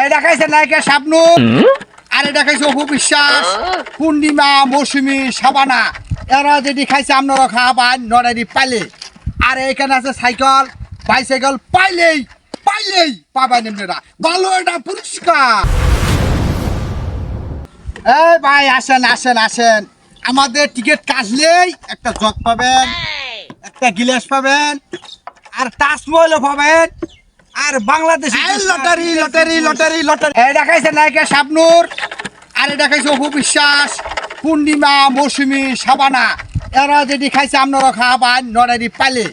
এই দেখাইছে নায়িকা স্বপ্নু আরে দেখাইছে অপু বিশ্বাস পূর্ণিমা মৌসুমী সাবানা এরা যদি খাইছে আপনারা খাবার নড়ারি পাইলে। আর এখানে আছে সাইকেল বাইসাইকেল পাইলেই পাইলেই পাবেন এমনিরা। ভালো এটা পুরস্কার। এই ভাই আসেন আসেন আসেন। আমাদের টিকিট কাটলেই একটা জগ পাবেন একটা গিলাস পাবেন আর তাজমহলও পাবেন। আর Bangladesh lottery lottery lottery lottery. দেখাইছে নায়িকা শাবনুর আর এই দেখাইছে অপু বিশ্বাস পূর্ণিমা মৌসুমী সাবানা এরা যদি খাইছে আপনারা খাবার নড়ারি পাইলে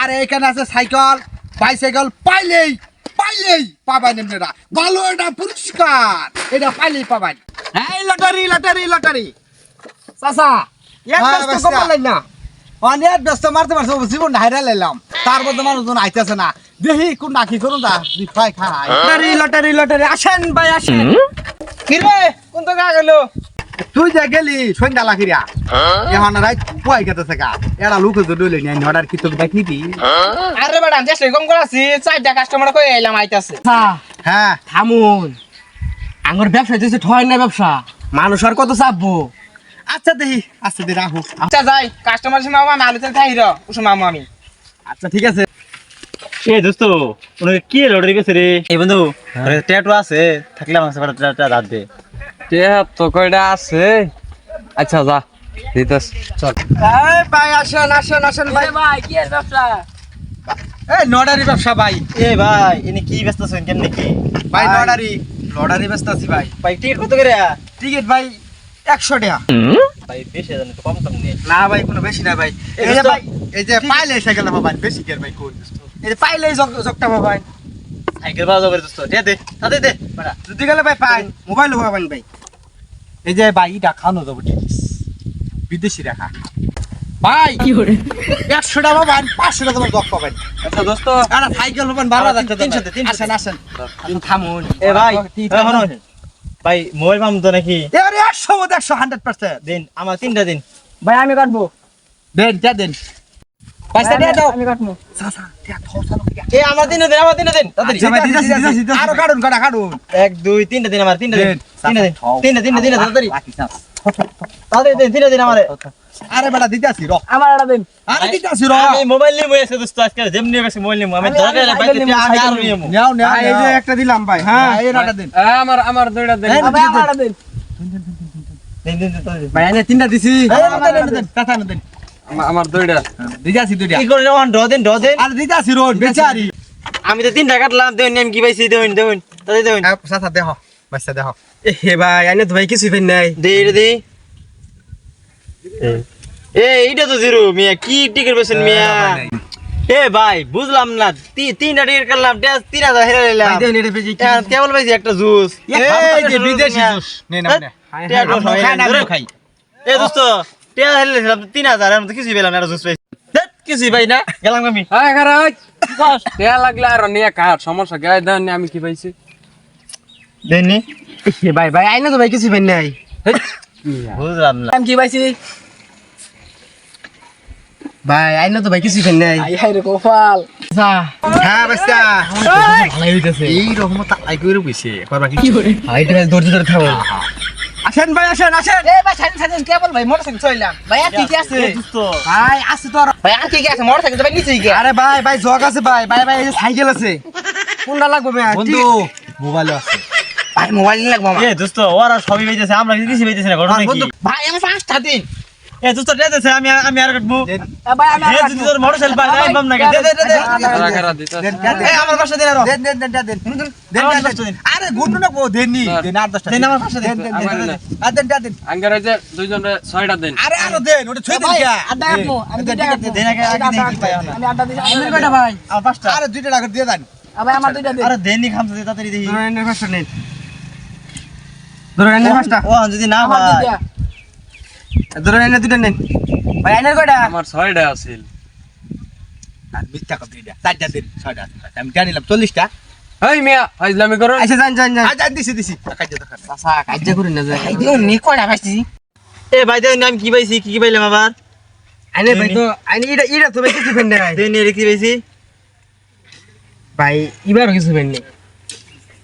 আর এখানে আছে সাইকেল বাইসাইকেল পাইলেই পাইলেই পাবেন এমনিরা ভালো এটা পুরস্কার। এটা পাইলেই পাবেন। এই লটারি লটারি লটারি। চাচা এক হ্যাঁ, না। অনেক ব্যস্ত মারতে পারছ জীবন হাইরা লাইলাম। তার মধ্যে মানুষজন আইতেছে না। দেখি কোন নাকি করুন দা খাই খাই লটারি লটারি লটারি আসেন ভাই আসেন। কিরে কোন তো গা গেল? তুই যে গেলি সন্ধ্যা লাখিরা এখন রাত পুয়াই গেতেছে গা। এরা লোক তো ডইলে নিয়ে নডার কি তোকে দেখ নিবি আরে বেড়া দেশে কম করাছি চারটা কাস্টমার কই এলাম আইতাছে। হ্যাঁ। থামুন। আঙ্গুর ব্যবসা দিয়েছে ঠয় না ব্যবসা। মানুষ আর কত চাপবো? আচ্ছা দেখি আচ্ছা দেখি রাখো। আচ্ছা যাই কাস্টমার সে মামা আমি আলোচনা খাই র উসু মামা আমি। আচ্ছা ঠিক আছে। এ দোস্ত ওনাকে কি লটারি গেছে রে? এই বন্ধু ট্যাটু আছে থাকলে আমার সাথে দাঁত দে। তো কয়টা আছে? আচ্ছা যা দিতেস। চল। এই ভাই আসেন আসেন আসেন ভাই। ভাই কি এর ব্যবসা? এই নডারি ব্যবসা ভাই। এ ভাই এনে কি ব্যস্ত আছেন কেমনে কি? ভাই নডারি। লটারি ব্যস্ত আছি ভাই। ভাই টিকিট কত করে? টিকিট ভাই একশো টাকা। ভাই বেশি তো কম কম না ভাই কোনো বেশি না ভাই। এই যে ভাই এই যে পাইলে সাইকেল পাবেন বেশি কের ভাই কোন এই যে পাইলে জগটা পাবেন সাইকেল বাজাও করে দোস্ত দে দে তাতে দে যদি গেলে ভাই পাই মোবাইল পাবেন ভাই। এই যে ভাই এটা খানো যাব বিদেশি রাখা। ভাই একশো টাকা পাবেন পাঁচশো টাকা দশ পাবেন আচ্ছা দোস্ত। আর সাইকেল পাবেন বারো হাজার তিনশো তিনশো আসেন। আসেন। থামুন। এ ভাই। ভাই মোবাইল পাম তো নাকি? আরে একশো মধ্যে একশো হান্ড্রেড পার্সেন্ট দিন আমার তিনটা দিন। ভাই আমি কাটবো। দেন যা দেন। পয়সা দিয়ে দাও। আমি কাটবো। এ আমার তিনটা দিন আমার দিন। তাড়াতাড়ি। আরও কাটুন কাটা কাটুন। এক দুই তিনটা দিন আমার তিনটা দিন। দিন। তিনটা দিন তিনটা তিনটা দিন তাড়াতাড়ি। তাড়াতাড়ি দিন তিনটা দিন আমারে। আরে বেটা দিতে আসি র। আমার এটা দিন। আরে দিতে আসি র। আমি মোবাইল নিয়ে বসে দোস্ত আজকে যেমনি মোবাইল নিয়ে আমি আমি- দরকার আমি আমি সাইকেল আরও নিয়ে নেও নেও এই যে একটা দিলাম ভাই। হ্যাঁ এই নাটা দিন। আমার আমার দুইটা দেন। ভাই আমার এটা দিন দিন। দিন দিন ভাই এনে তিনটা দিছি। দেন দেন। দেন আমার দুইটা। দিতে আসি দুইটা। কি করে নেওয়ান ড্র দিন ড্র দিন। আর দিতে আসি রোড বেচারি। আমি তো তিনটা কাটলাম দেখুন আমি কি পাইছি দেখুন দেখুন তাদের দেখুন সাথে দেখ বাচ্চা দেখ হে ভাই আইনে তো ভাই কিছু ফেন নাই। দে দি। এ এইটা তো জিরো মিয়া। কি টিকিট পেয়েছেন মিয়া? এ ভাই বুঝলাম না। তিনটা টিকিট কাটলাম তিন হাজার হেরে নিলাম। কেবল পাইছি একটা জুস। এ দোস্ত টিয়া হেরে নিলাম তিন হাজার আমি তো কিছুই পেলাম না জুস পাইছি কিছুই পাই না গেলাম আমি। হ্যাঁ খারাপ টেয়া লাগলে আর নিয়ে কার সমস্যা গায়ে দেন আমি কি পাইছি? দেননি ভাই ভাই আইনে তো ভাই কিছু ফেন নাই। বুঝলাম না। আমি কি পাইছি? ভাই আইনে তো ভাই কিছু ফেন নাই। রে কপাল। আচ্ছা। হ্যাঁ বাচ্চা। ভালো হইতাছে। এই রকম তাই কইরে কইছে করবা কি হাই তো ধৈর্য ধরে থাকো আসেন ভাই আসেন আসেন। এ ভাই সাইন সাইন কেবল ভাই? মোটরসাইকেল চলাম ভাই আর কি কি আছে? ভাই আছে তো ভাই আর কি কি আছে? মোটরসাইকেল তো ভাই নিচেই গে আরে ভাই ভাই জগ আছে ভাই। ভাই ভাই এই সাইকেল আছে। কোনটা লাগবে ভাই? বন্ধু মোবাইল আছে। ভাই মোবাইল লাগবে আমার। এ দোস্ত ওরা সবই পাইতেছে আমরা কিছু পাইতেছি না ঘটনা কি? ভাই আমি পাঁচটা দিন। এ দোস্ত দে দেছে আমি আমি আর কাটবো এ ভাই আমি এ যদি তোর মোটরসাইকেল পাই যাই পাম না দে দে দে দে এই আমার পাঁচটা দিন আরও দেন দেন দেন দেন দেন দেন। আরে গুন্ডু না কো দেন নি দেন আর দশটা দেন, আমার পাঁচটা দেন দেন দেন আর দেন দেন দেন আঙ্গার যে দুইজনে ছয়টা দেন আরে আরও দেন ওটা ছুঁই দেন ভাই, আড্ডা কাটবো, আমি দেন, দুইটা দেন, আগে আগে দেখি কি পাই আমরা। আমি আড্ডা দিছি আমার কয়টা ভাই আমার পাঁচটা আরে দুইটা টাকা দিয়ে দেন ভাই আমার দুইটা দিন আরে দেনি খামতে দে তাড়াতাড়ি দেখি ধরে এনে পাঁচটা নেন ধরে এনে পাঁচটা ও যদি না ভাই দুইটা ধরে এনে দুইটা নেন ভাই আইনের কয়টা? আমার ছয়টা আছিল। আর বিশ টাকা দুইটা চারটা দিন ছয়টা আমি জানিলাম চল্লিশটা। এই মিয়া ফাইজলামি করো। আচ্ছা যান যান যান। আচ্ছা দিছি দিছি। কাজে দরকার। চাচা কাজ্য করি না যায় এই দিও নি কয়টা পাইছি? এ ভাই দেখুন আমি কি পাইছি কি কি পাইলাম আবার? আইনে ভাই তো আইনে এটা এটা তো ভাই কিছু ফেন নাই। দেখুন এর কি পাইছি? ভাই এবার কিছু ফেন নাই।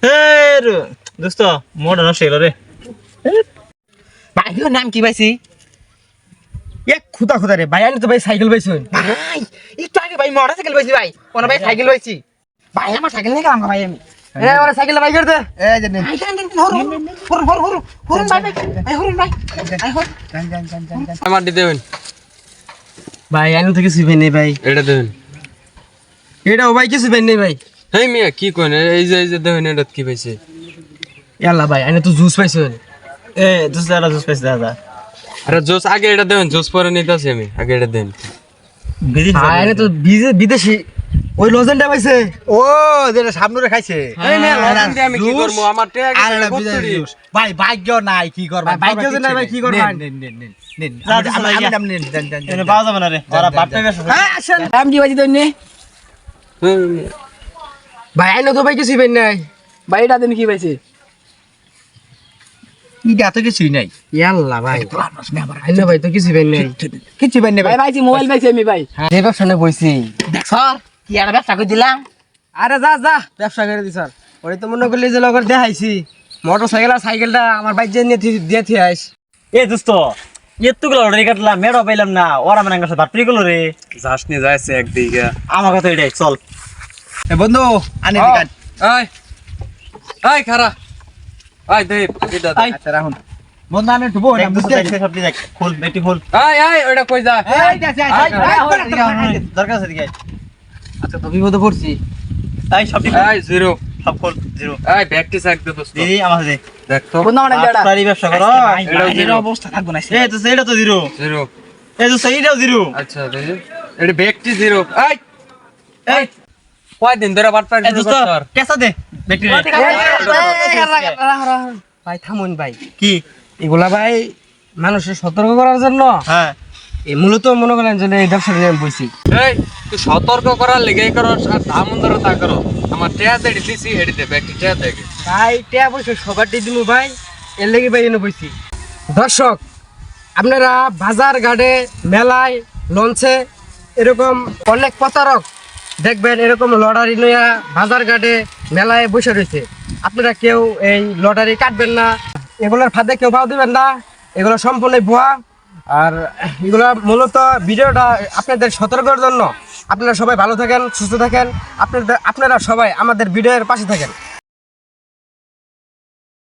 এ রে- দোস্ত মোটা নষ্ট হয়ে রে। ভাই নাম কি পাইছি? এক খুদা খুদা রে ভাই আমি তো ভাই সাইকেল পাইছুন ভাই একটু আগে ভাই মোটর সাইকেল পাইছি ভাই। কোন ভাই সাইকেল পাইছি। ভাই আমার সাইকেল নিয়ে গেলাম ভাই আমি। এ সাইকেল ভাই করতে যে। ভাই ভাই ভাই ভাই ভাই। ভাই হরুন। যান, যান, যান, যান, যান। আমার দিতে হইন। ভাই আমি তো কিছু নেই ভাই। এটা দেবেন এটাও ভাই কিছু পেন নেই ভাই। হেই মিয়া কি কোন এই যে এই যে এটা কি পাইছে? ইয়াল্লা ভাই আমি তো জুস পাইছুন এ দোস্ত একটা জুস পাইছে দাদা। আরে জোস আগে এটা দেবেন জোস পরে নিতে আসি আমি আগে এটা দেন। আমি তো বিদেশি ওই লজেনটা পাইছে। ও যেটা সামনে খাইছে। দিয়ে আমি কি করব? আমার আর। ভাই ভাগ্য নাই কি করবা? ভাগ্য নাই, ভাই, কি করবা? নিন আমি- এনে পাওয়া যাবে না রে ওরা বাপ টাকা হ্যাঁ, আসেন। দাম কি বাজি দইনি ভাই আইনো তো ভাই কিছু পেন নাই। ভাই এটা দিন কি পাইছে? কিছুই নাই। ইয়াল্লা ভাই। ভাই তো কিছু নাই। কিছু ভাই। ভাই মোবাইল পাইছি আমি ভাই। যে ব্যবসা নিয়ে বইছি। স্যার কি একটা ব্যবসা করে দিলাম। আরে যা যা ব্যবসা করে দি স্যার। ওই তো মনে করলি যে লগর দেখাইছি। মোটর সাইকেল আর সাইকেলটা আমার বাইক যে নিয়ে থি- দিয়ে থিয়ে আইস। এ দোস্ত এতগুলো অর্ডার কাটলাম মেড়ো পাইলাম না। ওরা মানে আমার ভাত গেল রে। যাস নি যাইছে একদিকে। আমার কথা এটাই চল। এ বন্ধু আনি খারা আয় দে এটা। আচ্ছা রাখুন একটু বই দেখ দোস্ত দেখছে সব দেখ ফুল বেটি ফুল আয় আয় ওটা কই যা এই দেখছি আয়, আয়, আয়, দরকার আছে দিকে আচ্ছা তো বিপদে পড়ছি তাই সব ঠিক আয় জিরো সব ফুল জিরো আয় ব্যাগটি সাইড দে দোস্ত দিদি আমার দে দেখ তো বন্ধু আমার একটা বাড়ি ব্যবসা করো জিরো অবস্থা থাকব না এ তো এটা তো জিরো জিরো এ তো সেইটাও জিরো আচ্ছা এটা ব্যাগটি জিরো আয় এই কয় দিন ধরে বাট পার এ দোস্ত কেসা দে বেটি ভাই থামুন ভাই কি এগুলা ভাই মানুষের সতর্ক করার জন্য হ্যাঁ এই মূলত মনে করেন যে এই ব্যবসাটা নিয়ে আমি বইছি এই তুই সতর্ক করার লেগে করো আর দামন ধরে তা করো আমার টেয়া দেড়ি দিছি হেডি দে ব্যাগটি টেয়া দেখে ভাই টেয়া বসে সবার দিন ভাই এর লেগে ভাই এনে বইছি দর্শক আপনারা বাজার ঘাটে মেলায় লঞ্চে এরকম অনেক প্রতারক দেখবেন এরকম লটারি নিয়ে বাজার ঘাটে মেলায় বসে রয়েছে। আপনারা কেউ এই লটারি কাটবেন না। এগুলোর ফাঁদে কেউ পাও দিবেন না। এগুলো সম্পূর্ণ ভুয়া। আর এগুলো মূলত ভিডিওটা আপনাদের সতর্কের জন্য। আপনারা সবাই ভালো থাকেন, সুস্থ থাকেন। আপনাদের আপনারা সবাই আমাদের ভিডিওর পাশে থাকেন।